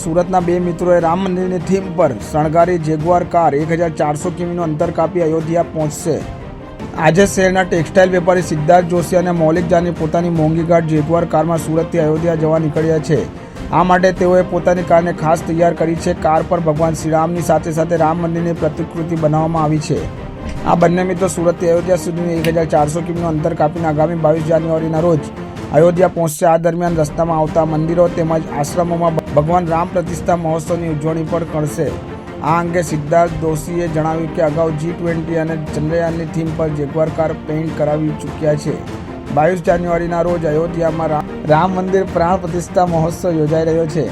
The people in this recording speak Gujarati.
સુરતના બે મિત્રોએ રામ મંદિરની થીમ પર શણગારી જેગુઆર કાર એક હજાર ચારસો કિમીનું અંતર કાપી અયોધ્યા પહોંચશે. આજે શહેરના ટેક્સટાઇલ વેપારી સિદ્ધાર્થ જોશી અને મૌલિક જાની પોતાની મોંઘીઘાટ જેગુઆર કારમાં સુરતથી અયોધ્યા જવા નીકળ્યા છે. આ માટે તેઓએ પોતાની કારને ખાસ તૈયાર કરી છે. કાર પર ભગવાન શ્રીરામની સાથે સાથે રામ મંદિરની પ્રતિકૃતિ બનાવવામાં આવી છે. આ બંને મિત્રો સુરતથી અયોધ્યા સુધીની એક હજાર ચારસો કિમીનું અંતર કાપીને આગામી બાવીસ જાન્યુઆરીના રોજ અયોધ્યા પહોંચશે આ દરમિયાન રસ્તામાં આવતા મંદિરો તેમજ આશ્રમોમાં ભગવાન રામ પ્રતિષ્ઠા મહોત્સવની ઉજવણી પણ કરશે. આ અંગે સિદ્ધાર્થ દોશીએ જણાવ્યું કે અગાઉ જી ટ્વેન્ટી અને ચંદ્રયાનની થીમ પર જેગવાર કાર પેઇન્ટ કરાવી ચૂક્યા છે. બાવીસ જાન્યુઆરીના રોજ અયોધ્યામાં રામ મંદિર પ્રાણ પ્રતિષ્ઠા મહોત્સવ યોજાઈ રહ્યો છે.